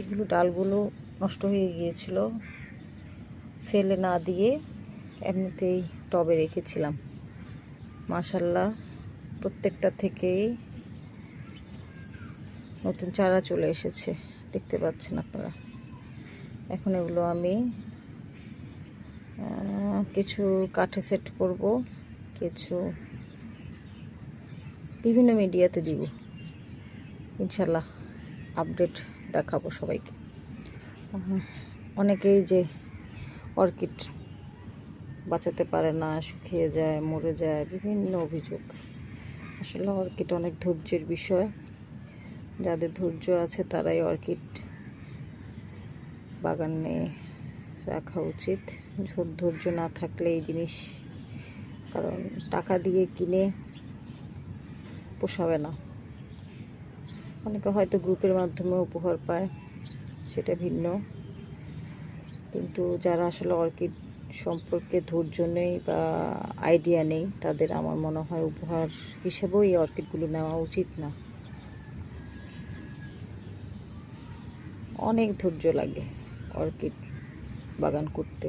এগুলো ডালগুলো নষ্ট হয়ে গিয়েছিল। ফেলে না দিয়ে এমনিতেই টবে রেখেছিলাম। মাশাল্লাহ, প্রত্যেকটা থেকেই নতুন চারা চলে এসেছে। দেখতে পাচ্ছেন আপনারা। এখন এগুলো আমি কিছু কাঠে সেট করব, কিছু বিভিন্ন মিডিয়াতে দিব। ইনশাল্লাহ, আপডেট দেখাবো সবাইকে। অনেকেই যে অর্কিড বাঁচাতে পারে না, শুকিয়ে যায়, মরে যায়, বিভিন্ন অভিযোগ। আসলে অর্কিড অনেক ধৈর্যের বিষয়। যাদের ধৈর্য আছে তারাই অর্কিড বাগানে রাখা উচিত। ধৈর্য না থাকলে এই জিনিস কারণ টাকা দিয়ে কিনে পোষাবে না। অনেকে হয়তো গ্রুপের মাধ্যমে উপহার পায়, সেটা ভিন্ন। কিন্তু যারা আসলে অর্কিড সম্পর্কে ধৈর্য নেই বা আইডিয়া নেই, তাদের আমার মনে হয় উপহার হিসেবেও এই অর্কিডগুলো নেওয়া উচিত না। অনেক ধৈর্য লাগে অর্কিড বাগান করতে।